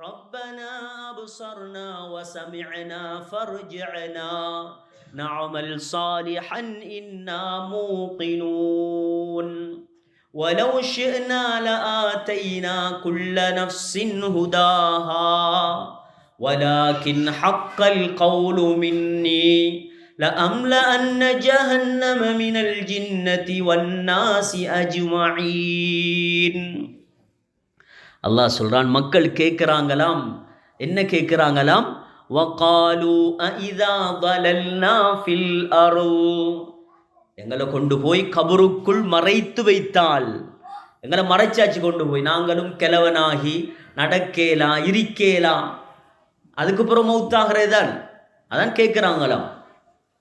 ربنا أبصرنا وسمعنا فارجعنا. نعمل صالحا إنا موقنون. ولو شئنا لآتينا كل نفس هداها. ولكن حق القول مني. لأملأن جهنم من الجنة والناس أجمعين. அல்லாஹ் சொல்கிறான் மக்கள் கேட்குறாங்களாம். என்ன கேட்குறாங்களாம்? எங்களை கொண்டு போய் கபருக்குள் மறைத்து வைத்தால். எங்களை மறைச்சாச்சு கொண்டு போய். நாங்களும் கிழவனாகி நடக்கலாம் இருக்கலாம் அதுக்கப்புறம் மௌத்தாகிறது தான் அதான் கேட்குறாங்களாம்.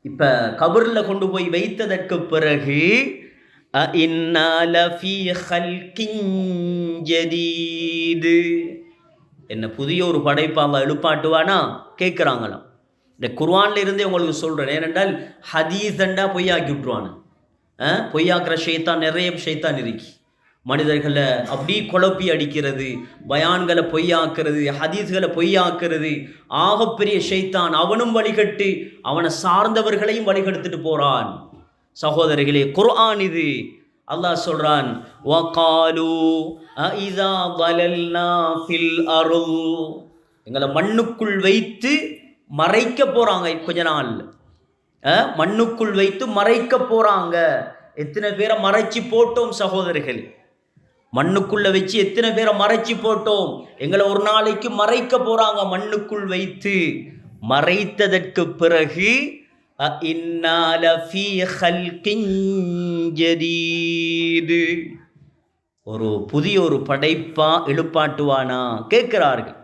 இப்போ கபரில் கொண்டு போய் வைத்ததற்கு பிறகு என்ன புதிய ஒரு படைப்பை அல்லாஹ் எழுப்பாட்டுவானா? கேட்குறாங்களாம் இந்த குர்வான்ல இருந்தே உங்களுக்கு சொல்கிறேன் ஏனென்றால் ஹதீஸண்டா பொய்யாக்கி விட்ருவானு ஆ? பொய்யாக்குற ஷைத்தான் நிறைய ஷைத்தான் இருக்கு. மனிதர்களை அப்படி குழப்பி அடிக்கிறது பயான்களை பொய்யாக்குறது ஹதீஸ்களை பொய்யாக்குறது ஆகப்பெரிய ஷைத்தான் அவனும் வழிகட்டு அவனை சார்ந்தவர்களையும் வழிகெடுத்துட்டு போகிறான் சகோதரிகளே குர்ஆன் இது. அல்லாஹ் சொல்றான் வகாலு அஇதா வலல்னா ஃபில் அருள். எங்களை மண்ணுக்குள் வைத்து மறைக்க போகிறாங்க கொஞ்ச நாள். மண்ணுக்குள் வைத்து மறைக்க போகிறாங்க எத்தனை பேரை மறைச்சி போட்டோம் சகோதரிகள். மண்ணுக்குள்ளே வச்சு எத்தனை பேரை மறைச்சி போட்டோம். எங்களை ஒரு நாளைக்கு மறைக்க போகிறாங்க மண்ணுக்குள் வைத்து. மறைத்ததற்கு பிறகு அஇன்னா லஃபீ ஹல்கின் ஜதீது ஒரு புதிய ஒரு படைப்பா எழுப்பாட்டுவானா? கேட்கிறார்கள்.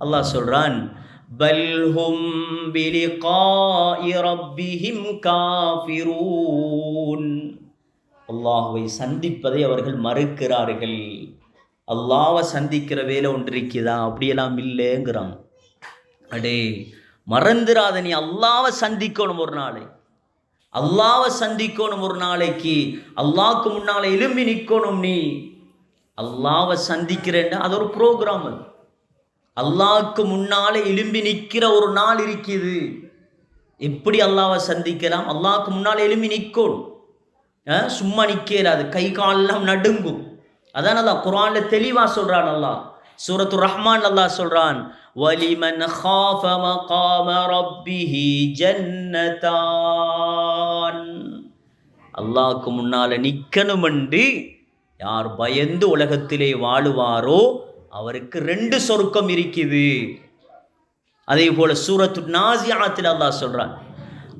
அல்லாஹ் சொல்றான் பல்ஹும் பிலிகாஇ ரப்பிஹிம் காஃபிரூன். அல்லாஹ்வை சந்திப்பதை அவர்கள் மறுக்கிறார்கள். அல்லாவை சந்திக்கிற வேலை ஒன்று இருக்குதா? அப்படியெல்லாம் இல்லைங்கிறான். அடே மறந்துடாத நீ அல்லாவை சந்திக்கணும் ஒரு நாளை. அல்லாவை சந்திக்கணும் ஒரு நாளைக்கு. அல்லாவுக்கு முன்னால் எலும்பி நிற்கணும் நீ. அல்லாவை சந்திக்கிறேன்னா அது ஒரு ப்ரோக்ராம் அது அல்லாவுக்கு முன்னால் எலும்பி நிற்கிற ஒரு நாள் இருக்குது. எப்படி அல்லாவை சந்திக்கலாம்? அல்லாவுக்கு முன்னால் எழும்பி நிற்கணும் சும்மா நிற்கலாது கை காலெல்லாம் நடுங்கும். அதான் அல்லா குரானில் தெளிவாக சொல்கிறான் அல்லாஹ். சூரத்து ரஹ்மான் அல்லாஹ் சொல்கிறான் வலிமன் خاف مقام ربه ஜன்னதான் அல்லாஹ்க்கு முன்னால நிக்கணுமென்று யார் பயந்து உலகத்திலே வாழுவாரோ அவருக்கு ரெண்டு சொர்க்கம் இருக்குது அதே போல சூரத்து நாசியாத்தில் அல்லாஹ் சொல்றான்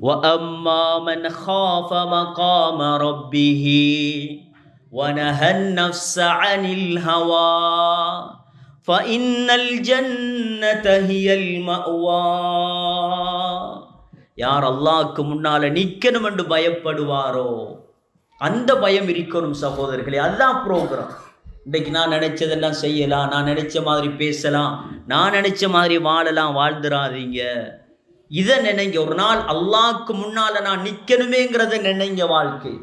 وَأَمَّا مَنْ خَافَ مَقَامَ رَبِّهِ وَنَهَى النَّفْسَ عَنِ الْهَوَى ஃபஇன்னல் ஜன்னத ஹியல் மஅவா யார் அல்லாஹ்க்கு முன்னால நிக்கணும் என்று பயப்படுவாரோ? அந்த பயம் இருக்கணும் சகோதரர்களே அதுதான் ப்ரோக்ராம் இன்றைக்கு நான் நினைச்சதெல்லாம் செய்யலாம் நான் நினைச்ச மாதிரி பேசலாம் நான் நினைச்ச மாதிரி வாழலாம் வாழ்ந்துடாதீங்க இதை நினைங்க ஒரு நாள் அல்லாஹ்க்கு முன்னால நான் நிற்கணுமேங்கிறத நினைங்க வாழ்க்கை.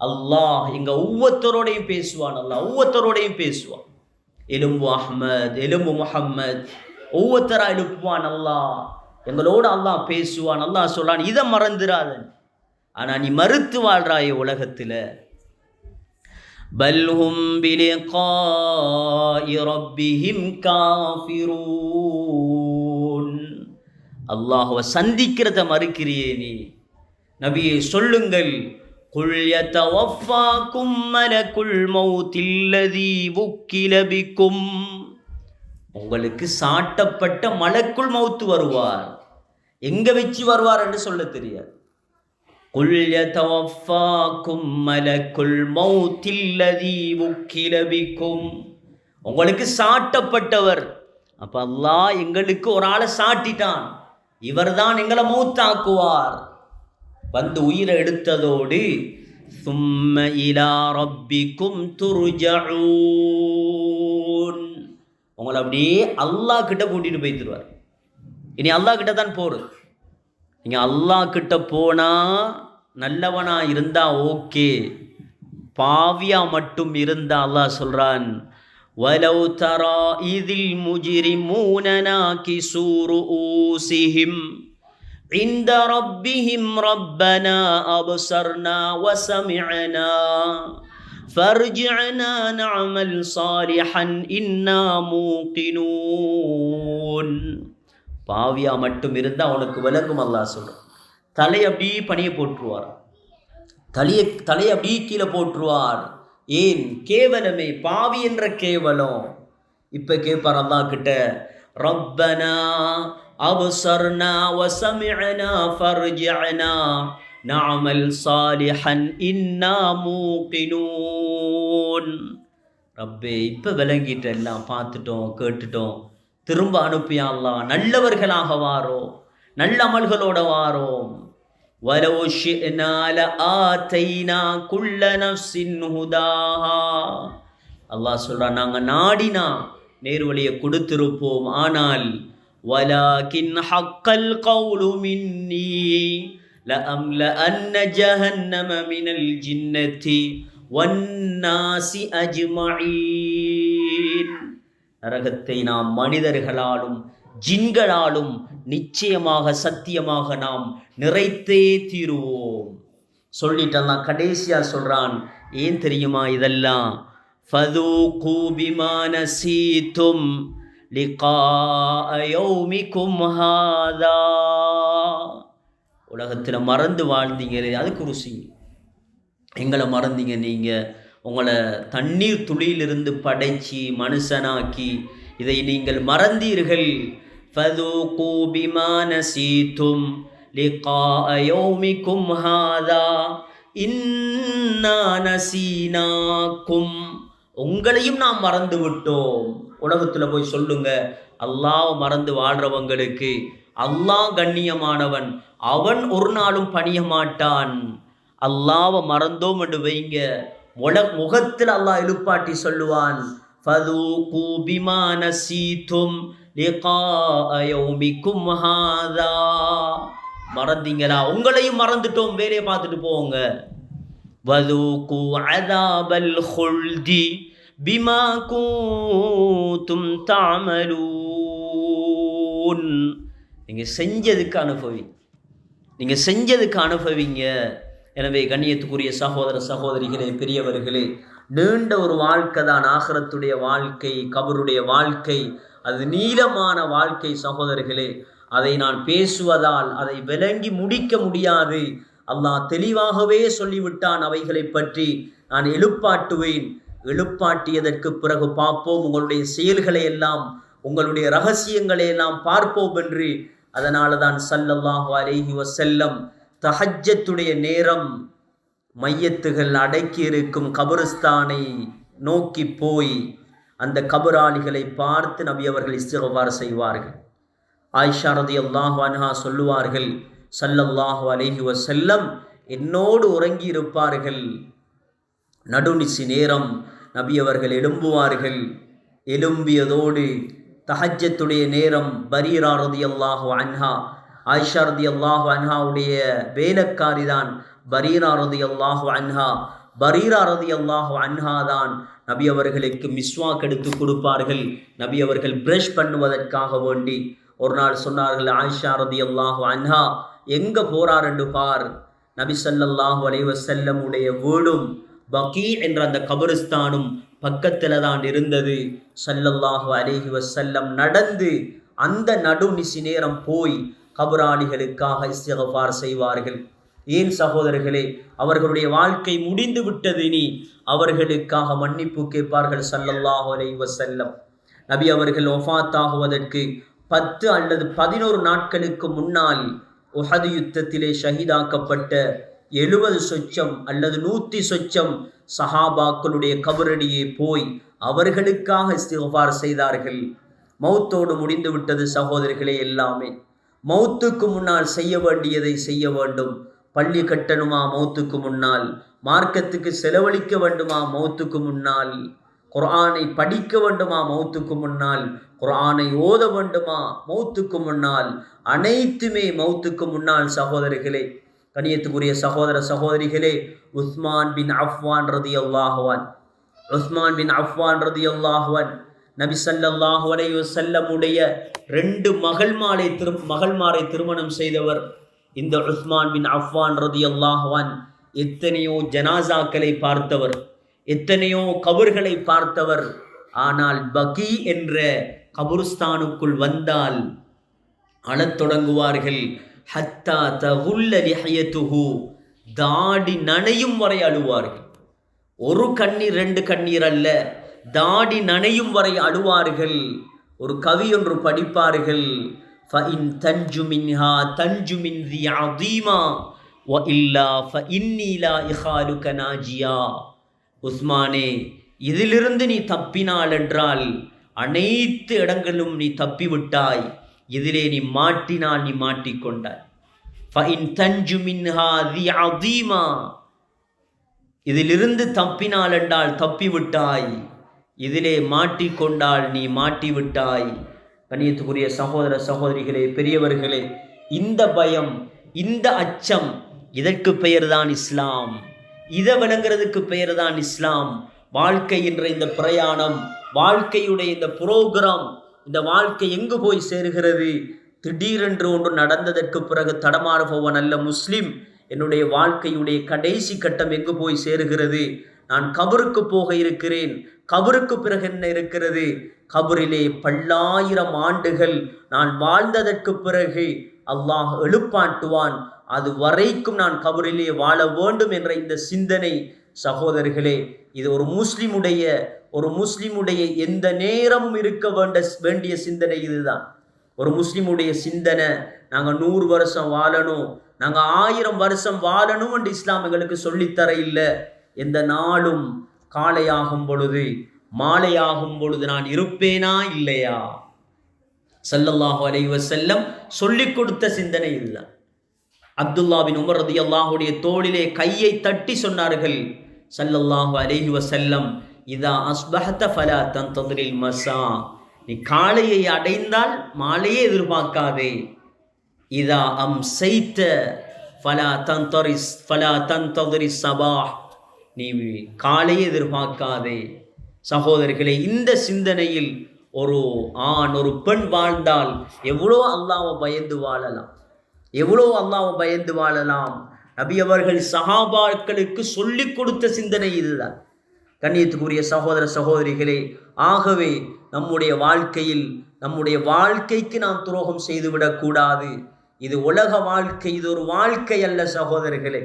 அல்லாஹ் எங்கள் ஒவ்வொருத்தரோடையும் பேசுவான் அல்லாஹ் ஒவ்வொருத்தரோடையும் பேசுவான். எலும்பு அஹ்மத் எலும்பு முஹம்மத். ஒவ்வொருத்தரா எழுப்புவான் அல்லாஹ். எங்களோட அல்லாஹ் பேசுவான் அல்லாஹ் சொல்லான் இதை மறந்துடாதன் ஆனா நீ மறுத்து வாழ்றாய் உலகத்துல. பல்ஹும் பிலிகாஇ ரப்பிஹிம் காஃபிரூன். அல்லாஹ்வை சந்திக்கிறத மறுக்கிறியே நீ. நபியை சொல்லுங்கள். குல் யதவஃபாக்கும் மலக்குல் மௌத்தில்லதி வுக்கில பிக்கும் உங்களுக்கு சாட்டப்பட்ட மலக்குள் மௌத்து வருவார். எங்க வச்சு வருவார் என்று சொல்ல தெரியாது. குல் யதவஃபாக்கும் மலக்குல் மௌத்தில்லதி வுக்கில பிக்கும் உங்களுக்கு சாட்டப்பட்டவர். அப்ப அல்லாஹ் எங்களுக்கு ஒரு ஆளை சாட்டிட்டான். இவர்தான் எங்களை மௌத்தாக்குவார். வந்து உயிரை எடுத்ததோடு சும்ம இலா ரப்பிக்கும் துர்ஜஊன் உங்களை அப்படியே அல்லாஹ் கிட்ட கூட்டிட்டு போய்த்துருவார் இனி அல்லாஹ் கிட்ட தான் போறது நீங்க அல்லாஹ் கிட்ட போனா நல்லவனா இருந்தா ஓகே பாவியா மட்டும் இருந்தா அல்லாஹ் சொல்றான் ولو ترى إذ المجرمون ناكسوا رؤوسهم عند ربهم ربنا أبصرنا وسمعنا فارجعنا نعمل صالحا إنا موقنون பாவியா மட்டும் இருந்தால் அவனுக்கு விளங்கும் அல்லாஹ் சொல்கிறான் தலை அப்படியே பணியை போட்டுருவார் தலையை தலையை அப்படியே கீழே போட்டுருவார் ஏன் கேவலமே பாவி என்ற கேவலம் இப்போ கேட்பார் அல்லாஹ் கிட்ட ரப்பனா அபசர்னா வசமிஅனா ஃபர்ஜிஅனா நஅமல் சாலிஹன் இன்னா மூகினூன் ரப்பே இப்போ விளங்கிட்டு எல்லாம் பார்த்துட்டோம் கேட்டுட்டோம் திரும்ப அனுப்பியா அல்லாஹ் நல்லவர்களாக வாரோம் நல்ல அமல்களோட வாரோம் ولو شئنا لآتينا كل نفس هداها அல்லாஹ் சொல்றான் நாங்க நாடினா நேர்வழியை கொடுத்திருப்போம் ஆனால் ولكن حق القول مني لأملأن جهنم من الجنة والناس أجمعين நரகத்தை நாம் மனிதர்களாலும் ஜின்களாலும் நிச்சயமாக சத்தியமாக நாம் நிறைத்தே தீருவோம் சொல்லிட்டெல்லாம் கடைசியா சொல்றான் ஏன் தெரியுமா இதெல்லாம் ஃபதூகு பிமா நசீதும் லிகா யௌமிக்கும் ஹாதா. உலகத்தில் மறந்து வாழ்ந்தீங்களே அதுக்கு ருசி. எங்களை மறந்தீங்க நீங்கள் உங்களை தண்ணீர் துளியிலிருந்து படைச்சி மனுஷனாக்கி இதை நீங்கள் மறந்தீர்கள். ஃபது கூபிமான சீத்தும் லிகாயோமிக்கும் ஹாதா. இன்னா நசீனாக்கும். உங்களையும் நாம் மறந்து விட்டோம் உலகத்தில் போய் சொல்லுங்க. அல்லாஹ் மறந்து வாழ்றவங்களுக்கு அல்லாஹ் கண்ணியமானவன் அவன் ஒரு நாளும் பணிய மாட்டான் அல்லாவை மறந்தோம் என்று வைங்க. உல முகத்தில் அல்லாஹ் எழுப்பாட்டி சொல்லுவான். மறந்தீங்களா? உங்களையும் மறந்துட்டோம். வேலையை பார்த்துட்டு போங்க. வதூகு அதாபல் ஹொல்தி பிமா கூத்தும் தாமலூன். நீங்கள் செஞ்சதுக்கு அனுபவி. நீங்கள் செஞ்சதுக்கு அனுபவிங்க. எனவே கண்ணியத்துக்குரிய சகோதர சகோதரிகளே பெரியவர்களே நீண்ட ஒரு வாழ்க்கை தான். ஆகரத்துடைய வாழ்க்கை கபருடைய வாழ்க்கை அது நீளமான வாழ்க்கை சகோதரர்களே அதை நான் பேசுவதால் அதை விளங்கி முடிக்க முடியாது. அல்லாஹ் தெளிவாகவே சொல்லிவிட்டான் அவைகளை பற்றி. நான் எழுப்பாட்டுவேன். எழுப்பாட்டியதற்கு பிறகு பார்ப்போம். உங்களுடைய செயல்களை எல்லாம் உங்களுடைய ரகசியங்களை எல்லாம் பார்ப்போம் என்று. அதனால தான் சல்லல்லாஹு அலேஹி வசல்லம் தஹஜத்துடைய நேரம் மையத்துகள் அடக்கி இருக்கும் கபருஸ்தானை நோக்கி போய் அந்த கபராளிகளை பார்த்து நபி அவர்கள் இஸ்திகபார் செய்வார்கள். ஆயிஷா ரதி அல்லாஹ் அன்ஹா சொல்லுவார்கள் சல்லல்லாஹு அலைஹி வசல்லம் என்னோடு உறங்கி இருப்பார்கள் நடுநிசி நேரம் நபி அவர்கள் எழும்புவார்கள். எழும்பியதோடு தஹஜத்துடைய நேரம் பரீரா ரதி அல்லாஹு அன்ஹா ஆயிஷா ரதி அல்லாஹு அன்ஹாவுடைய வேலைக்காரி தான் பரீரா ரதி அல்லாஹு அன்ஹா. பரீரா ரதி அல்லாஹு அன்ஹா தான் நபி அவர்களுக்கு மிஸ்வாக் எடுத்து கொடுப்பார்கள். நபி அவர்கள் பிரஷ் பண்ணுவதற்காக வேண்டி ஒரு நாள் சொன்னார்கள் ஆயிஷா ரதி அல்லாஹு அன்ஹா எங்கே போறார் என்று பார். நபி ஸல்லல்லாஹு அலைஹி உடைய வீடும் பகீ என்ற அந்த கபரிஸ்தானும் பக்கத்தில் தான் இருந்தது. சல்லல்லாஹு அலைஹி வசல்லம் நடந்து அந்த நடுநிசி நேரம் போய் கபராளிகளுக்காக இஸ்திகஃபார் செய்வார்கள். ஏன் சகோதரர்களே அவர்களுடைய வாழ்க்கை முடிந்து விட்டது இனி அவர்களுக்காக மன்னிப்பு கேட்பார்கள் சல்லல்லாஹு அலைஹி வசல்லம் நபி அவர்கள் ஒஃபாத்தாகுவதற்கு பத்து அல்லது பதினோரு நாட்களுக்கு முன்னால் உஹது யுத்தத்திலே ஷஹீதாக்கப்பட்ட எழுபது சொச்சம் அல்லது நூற்றி சொச்சம் சஹாபாக்களுடைய கபரடியே போய் அவர்களுக்காக இஸ்திஃபார் செய்தார்கள். மௌத்தோடு முடிந்து விட்டது சகோதரிகளே எல்லாமே. மௌத்துக்கு முன்னால் செய்ய வேண்டியதை செய்ய வேண்டும். பள்ளி கட்டணுமா மௌத்துக்கு முன்னால்? மார்க்கத்துக்கு செலவழிக்க வேண்டுமா மௌத்துக்கு முன்னால்? குரானை படிக்க வேண்டுமா மௌத்துக்கு முன்னால்? குரானை ஓத வேண்டுமா மௌத்துக்கு முன்னால்? அனைத்துமே மௌத்துக்கு முன்னால் சகோதரிகளே. கணியத்துக்குரிய சகோதர சகோதரிகளே உஸ்மான் பின் அஃப்வான் ரதி அல்லாஹுவான் உஸ்மான் பின் அஃப்வான் ரதி அல்லாஹுவான் நபி சல்லாஹு செல்லமுடைய ரெண்டு மகள்மாரை திரு மகள்மாரை திருமணம் செய்தவர் இந்த உஸ்மான் பின் அஃப்வான் ரதி அல்லாஹுவான் எத்தனையோ ஜனாசாக்களை பார்த்தவர் எத்தனையோ கபர்களை பார்த்தவர். ஆனால் பகி என்ற கபருஸ்தானுக்குள் வந்தால் அழத் தொடங்குவார்கள். ஹத்தா தகுல்ல லிஹயத்துஹு. தாடி நனையும் வரை அழுவார்கள். ஒரு கண்ணீர் ரெண்டு கண்ணீர் அல்ல தாடி நனையும் வரை அழுவார்கள். ஒரு கவி ஒன்று படிப்பார்கள் ஃபஇன் தஞ்சு மின்ஹா தஞ்சு மின் தி அதீமா வ இல்லா ஃப இன்னீலா இஹாலுக நாஜியா. உஸ்மானே இதிலிருந்து நீ தப்பினாள் என்றால் அனைத்து இடங்களும் நீ தப்பிவிட்டாய். இதிலே நீ மாட்டினால் நீ மாட்டிக்கொண்டாய். தஞ்சு மின்ஹா தி அதீமா இதிலிருந்து தப்பினால் என்றால் தப்பிவிட்டாய். இதிலே மாட்டிக்கொண்டால் நீ மாட்டிவிட்டாய். கண்ணியத்துக்குரிய சகோதர சகோதரிகளே பெரியவர்களே இந்த பயம் இந்த அச்சம் இதற்கு பெயர்தான் இஸ்லாம். இதை விளங்குறதுக்கு பெயர் தான் இஸ்லாம். வாழ்க்கை என்ற இந்த பிரயாணம் வாழ்க்கையுடைய இந்த புரோகிராம் இந்த வாழ்க்கை எங்கு போய் சேருகிறது? திடீரென்று ஒன்று நடந்ததற்கு பிறகு தடமாறுபவன் அல்ல முஸ்லிம். என்னுடைய வாழ்க்கையுடைய கடைசி கட்டம் எங்கு போய் சேருகிறது? நான் கபருக்கு போக இருக்கிறேன். கபருக்கு பிறகு என்ன இருக்கிறது? கபரிலே பல்லாயிரம் ஆண்டுகள் நான் வாழ்ந்ததற்கு பிறகு அல்லாஹ் எழுப்பாட்டுவான். அது வரைக்கும் நான் கபரிலே வாழ வேண்டும் என்ற இந்த சிந்தனை சகோதரர்களே இது ஒரு முஸ்லிமுடைய ஒரு முஸ்லிமுடைய எந்த நேரமும் இருக்க வேண்ட வேண்டிய சிந்தனை இதுதான். ஒரு முஸ்லிமுடைய சிந்தனை நாங்கள் நூறு வருஷம் வாழணும் நாங்கள் ஆயிரம் வருஷம் வாழணும் என்று இஸ்லாம் எங்களுக்கு சொல்லித்தர இல்லை. எந்த நாளும் காலையாகும் பொழுது மாலையாகும் பொழுது நான் இருப்பேனா இல்லையா? சல்லல்லாஹு அலைவ செல்லம் சொல்லிக் கொடுத்த சிந்தனை இல்லை அப்துல்லாவின் உமர் ரதி அல்லாஹுடைய தோளிலே கையை தட்டி சொன்னார்கள் சல்லல்லாஹு அலைஹி செல்லம் இதா அஸ்பஹத்த ஃபலா தொந்தரில் மசா. நீ காலையை அடைந்தால் மாலையே எதிர்பார்க்காதே. இதா அம் செய்த ஃபலா தன் தொரி ஃபலா தன் தொதரி சபா நீ காலையை எதிர்பார்க்காதே. சகோதரர்களே இந்த சிந்தனையில் ஒரு ஆண் ஒரு பெண் வாழ்ந்தால் எவ்வளோ அல்லாவை பயந்து வாழலாம். எவ்வளோ அல்லாவை பயந்து வாழலாம். நபி அவர்கள் சஹாபாக்களுக்கு சொல்லிக் கொடுத்த சிந்தனை இதுதான். கண்ணியத்துக்குரிய சகோதர சகோதரிகளே ஆகவே நம்முடைய வாழ்க்கையில் நம்முடைய வாழ்க்கைக்கு நாம் துரோகம் செய்துவிடக்கூடாது இது உலக வாழ்க்கை இது ஒரு வாழ்க்கை அல்ல சகோதரர்களே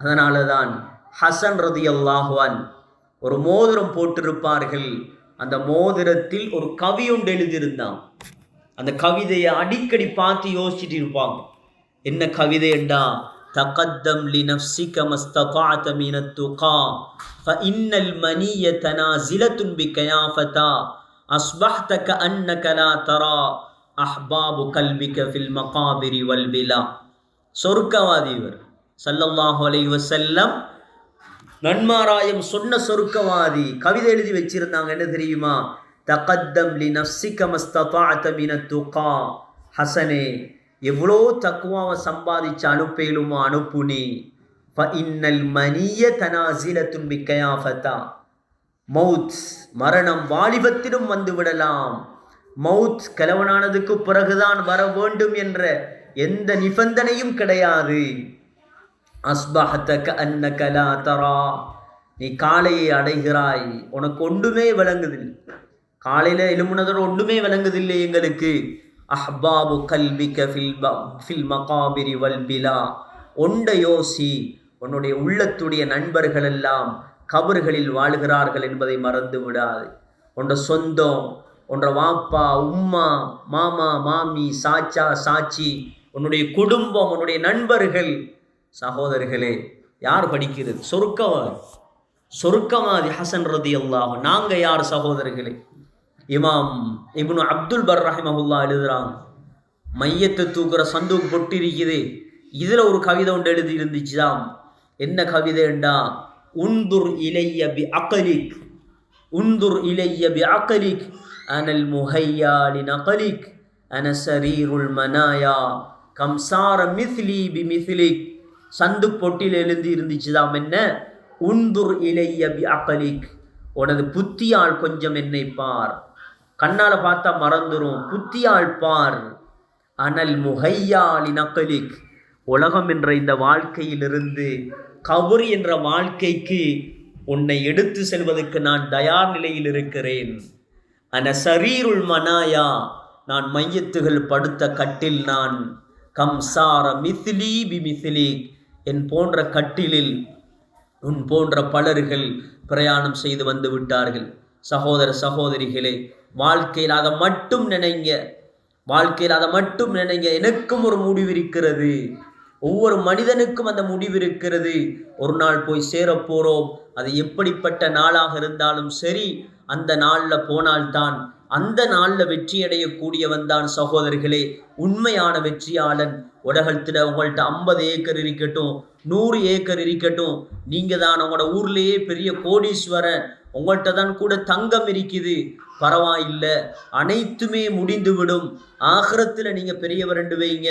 அதனால தான் ஹசன் ரதி அல்லாஹ்வான் ஒரு மோதிரம் போட்டிருப்பார்கள். அந்த மோதிரத்தில் ஒரு கவி ஒன்று எழுதியிருந்தான். அந்த கவிதையை அடிக்கடி பார்த்து யோசிச்சுட்டு இருப்பாங்க. என்ன கவிதை என்றா تقدم لنفسك ما استطعت من التقى فإن المنية نازلة بك يا فتى أصبحت كأنك لا ترى أحباب قلبك في المقابر والبلا சொர்க்கவாதி இவர் சல்லல்லாஹு அலைஹி வஸல்லம் நன்மாராயம் சொன்ன சொருக்கவாதி கவிதை எழுதி வச்சிருந்தாங்க என்ன தெரியுமா தகத்தம் லி நஃப்சிக மஸ்ததாஅத மின துகா ஹசனே எவ்வளோ தக்குவாவை சம்பாதிச்சு அனுப்பேலுமோ அனுப்புனி ப இன்னல் மனிய தனாசிலத்துன் பிக்கயாஃபதா மவுத் மரணம் வாலிபத்திலும் வந்து விடலாம். மவுத் கலவனானதுக்கு பிறகுதான் வர வேண்டும் என்ற எந்த நிபந்தனையும் கிடையாது. அஸ்பஹத்தக அன்ன கலா தரா. நீ காலையை அடைகிறாய். உனக்கு ஒன்றுமே விளங்குதில்லை காலையில் எழுமுனதோட ஒன்றுமே விளங்குதில்லை எங்களுக்கு. அஹ்பாபு கல்விக்க ஃபில் ஃபில் மகாபிரி வல்பிலா ஒண்ட யோசி உன்னுடைய உள்ளத்துடைய நண்பர்கள் எல்லாம் கபர்களில் வாழ்கிறார்கள் என்பதை மறந்து விடாது. உன்ற சொந்தம் உன்ற வாப்பா உம்மா மாமா மாமி சாச்சா சாச்சி உன்னுடைய குடும்பம் உன்னுடைய நண்பர்கள் சகோதரர்களே யார் படிக்கிறது? சொருக்கவா சொருக்கமாதி ஹசன் ரதி அல்லாஹ் நாங்கள் யார் சகோதரர்களே? இமாம் இப்னு அப்துல் பர் ரஹிமஹுல்லா எழுதுறாங்க மையத்தை தூக்குற சந்தூக் பொட்டி இருக்குது இதில் ஒரு கவிதை ஒன்று எழுதி இருந்துச்சுதான் என்ன கவிதைண்டா உந்துர் இலைய பி அகலிக் உந்துர் இலைய பி அகலிக் அனல் முஹையாலி நகலிக் அன சரீருல் மனாயா கம்சார மிஸ்லி பி மிஸ்லிக். சந்து பொட்டில் எழுதி இருந்துச்சுதாம் என்ன உந்துர் இலைய பி அகலிக். உனது புத்தியால் கொஞ்சம் என்னை பார். கண்ணால பார்த்தா மறந்துடும் புத்தியால் பார். அனல் முகையாளி நக்கலிக் உலகம் என்ற இந்த வாழ்க்கையிலிருந்து கபர் என்ற வாழ்க்கைக்கு உன்னை எடுத்து செல்வதற்கு நான் தயார் நிலையில் இருக்கிறேன். அன சரீருள் மனாயா. நான் மையத்துகள் படுத்த கட்டில் நான். கம்சார மிசிலி பி மிசிலி என் போன்ற கட்டிலில் உன் போன்ற பலர்கள் பிரயாணம் செய்து வந்து விட்டார்கள். சகோதர சகோதரிகளே வாழ்க்கையில் அதை மட்டும் நினைங்க. வாழ்க்கையில் அதை மட்டும் நினைங்க. எனக்கும் ஒரு முடிவு இருக்கிறது. ஒவ்வொரு மனிதனுக்கும் அந்த முடிவு இருக்கிறது. ஒரு நாள் போய் சேரப்போகிறோம் அது எப்படிப்பட்ட நாளாக இருந்தாலும் சரி அந்த நாளில் போனால்தான் அந்த நாளில் வெற்றி அடையக்கூடியவன் தான் சகோதரர்களே உண்மையான வெற்றியாளன். உலகத்தில் உங்கள்கிட்ட ஐம்பது ஏக்கர் இருக்கட்டும் நூறு ஏக்கர் இருக்கட்டும் நீங்கள் தான் உங்களோட ஊர்லேயே பெரிய கோடீஸ்வரன். உங்கள்கிட்ட தான் கூட தங்கம் இருக்குது. பரவாயில்லை அனைத்துமே முடிந்துவிடும். ஆகரத்தில் நீங்கள் பெரியவரண்டு வைங்க.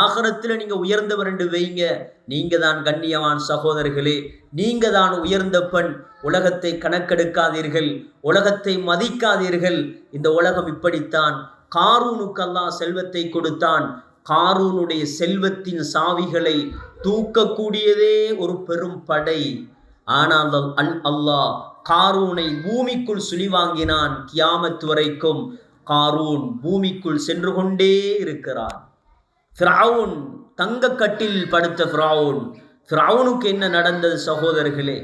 ஆகரத்தில் நீங்கள் உயர்ந்தவரண்டு வைங்க. நீங்கள் தான் கண்ணியவான் சகோதரர்களே நீங்கள் தான் உயர்ந்த பெண். உலகத்தை கணக்கெடுக்காதீர்கள் உலகத்தை மதிக்காதீர்கள். இந்த உலகம் இப்படித்தான். காரூனுக்கு அல்லாஹ் செல்வத்தை கொடுத்தான். காரூனுடைய செல்வத்தின் சாவிகளை தூக்கக்கூடியதே ஒரு பெரும் படை. ஆனால் அல் அல்லாஹ் காரூனை பூமிக்குள் சுழிவாங்கினான் கியாமத் வரைக்கும். காரூன் பூமிக்குள் சென்று கொண்டே இருக்கிறான். ஃபிரவுன் தங்கக்கட்டில் படுத்த ஃப்ராவுன். ஃப்ராவுனுக்கு என்ன நடந்தது சகோதரர்களே?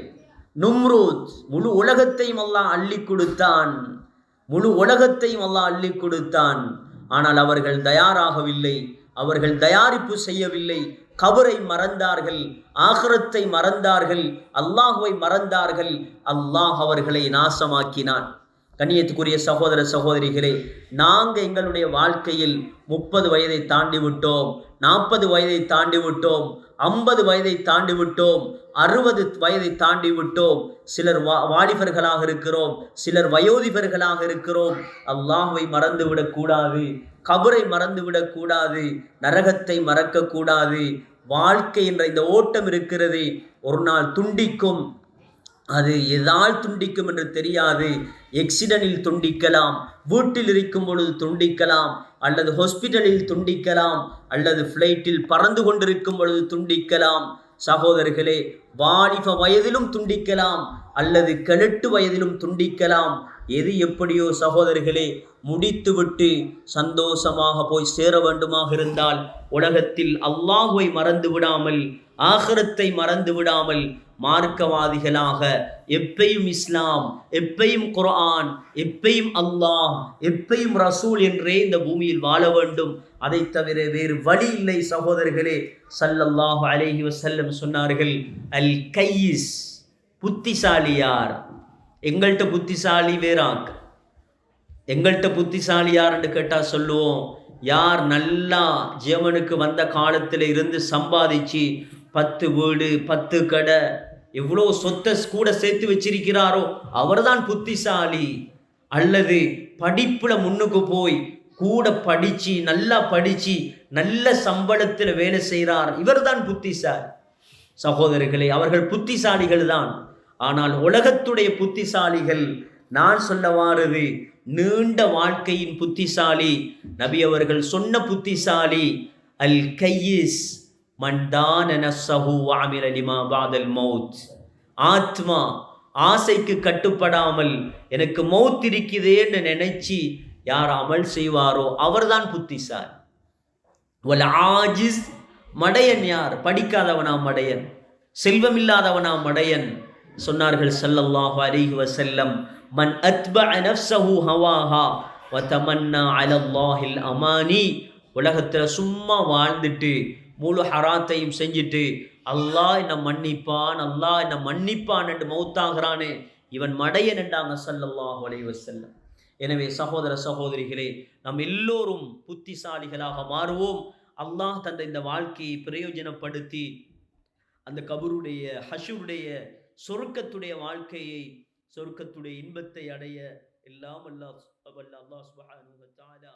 நும்ரூத் முழு உலகத்தையும் எல்லாம் அள்ளி கொடுத்தான். முழு உலகத்தையும் அல்லாஹ் அள்ளி கொடுத்தான். ஆனால் அவர்கள் தயாராகவில்லை. அவர்கள் தயாரிப்பு செய்யவில்லை. கபரை மறந்தார்கள். ஆகரத்தை மறந்தார்கள். அல்லாஹுவை மறந்தார்கள். அல்லாஹ் அவர்களை நாசமாக்கினான். கண்ணியத்துக்குரிய சகோதர சகோதரிகளே நாங்கள் எங்களுடைய வாழ்க்கையில் முப்பது வயதை தாண்டி விட்டோம் நாற்பது வயதை தாண்டி விட்டோம் ஐம்பது வயதை தாண்டி விட்டோம் அறுபது வயதை தாண்டி விட்டோம். சிலர் வா வாலிபர்களாக இருக்கிறோம் சிலர் வயோதிபர்களாக இருக்கிறோம். அல்லாஹுவை மறந்து விடக்கூடாது கபரை மறந்து விடக்கூடாது நரகத்தை மறக்கக்கூடாது வாழ்க்கை என்ற இந்த ஓட்டம் இருக்கிறது ஒரு நாள் துண்டிக்கும் அது எதால் துண்டிக்கும் என்று தெரியாது. எக்சிடனில் துண்டிக்கலாம் வீட்டில் இருக்கும் பொழுது துண்டிக்கலாம் அல்லது ஹாஸ்பிட்டலில் துண்டிக்கலாம் அல்லது ஃப்ளைட்டில் பறந்து கொண்டிருக்கும் பொழுது துண்டிக்கலாம். சகோதரர்களே வாலிப வயதிலும் துண்டிக்கலாம் அல்லது கெழட்டு வயதிலும் துண்டிக்கலாம். எது எப்படியோ சகோதரர்களே முடித்துவிட்டு சந்தோஷமாக போய் சேர வேண்டுமாக இருந்தால் உலகத்தில் அல்லாஹுவை மறந்து விடாமல் ஆகரத்தை மறந்து விடாமல் மார்க்கவாதிகளாக எப்பையும் இஸ்லாம் எப்பையும் குர்ஆன் எப்பையும் அல்லாஹ் எப்பையும் ரசூல் என்றே இந்த பூமியில் வாழ வேண்டும். அதை தவிர வேறு வழி இல்லை சகோதரர்களே. சல்லல்லாஹு அலேஹி வசல்லம் சொன்னார்கள் அல் கையிஸ் புத்திசாலி யார்? எங்கள்கிட்ட புத்திசாலி வேறாக் எங்கள்கிட்ட புத்திசாலி யாருன்னு கேட்டால் சொல்லுவோம் யார் நல்லா ஜெமனுக்கு வந்த காலத்தில் இருந்து சம்பாதிச்சு பத்து வீடு பத்து கடை எவ்வளோ சொத்தை கூட சேர்த்து வச்சிருக்கிறாரோ அவர்தான் புத்திசாலி. அல்லது படிப்பில் முன்னுக்கு போய் கூட படித்து நல்லா படித்து நல்ல சம்பளத்தில் வேலை செய்கிறார் இவர்தான் புத்திசாலி. சகோதரர்களே அவர்கள் புத்திசாலிகள் தான் ஆனால் உலகத்துடைய புத்திசாலிகள் நான் சொல்ல வாரது நீண்ட வாழ்க்கையின் புத்திசாலி நபி அவர்கள் சொன்ன புத்திசாலி அல் கையிஸ் மண்டான நஸ்ஸஹு வஅமில லிமா பாதல் மௌத். ஆத்மா ஆசைக்கு கட்டுப்படாமல் எனக்கு மௌத் இருக்குதேன்னு நினைச்சு யார் அமல் செய்வாரோ அவர்தான் புத்திசார் வல் ஆஜிஸ் மடையன் யார்? படிக்காதவனா மடையன். செல்வமில்லாதவனா மடையன். சொன்னார்கள் சல்லல்லாஹு அலிஹி வசல்லம் மன் அத்ப நஃப்ஸஹு ஹவாஹா வ தமன்னா அலல்லாஹில் அமானி. உலகத்தில் சும்மா வாழ்ந்துட்டு முழு ஹராத்தையும் செஞ்சுட்டு அல்லாஹ் என்னை மன்னிப்பான் அல்லாஹ் என்னை மன்னிப்பான் என்று மௌத்தாகிறானே இவன் மடையன் என்றாங்க சல்லல்லாஹ் அலைஹி செல்ல எனவே சகோதர சகோதரிகளே நம் எல்லோரும் புத்திசாலிகளாக மாறுவோம். அல்லாஹ் தந்த இந்த வாழ்க்கையை பிரயோஜனப்படுத்தி அந்த கபருடைய ஹஷுடைய சொருக்கத்துடைய வாழ்க்கையை சொருக்கத்துடைய இன்பத்தை அடைய எல்லாம் அல்லாஹ் அல்லாஹ் சுப்ஹானஹு வ தஆலா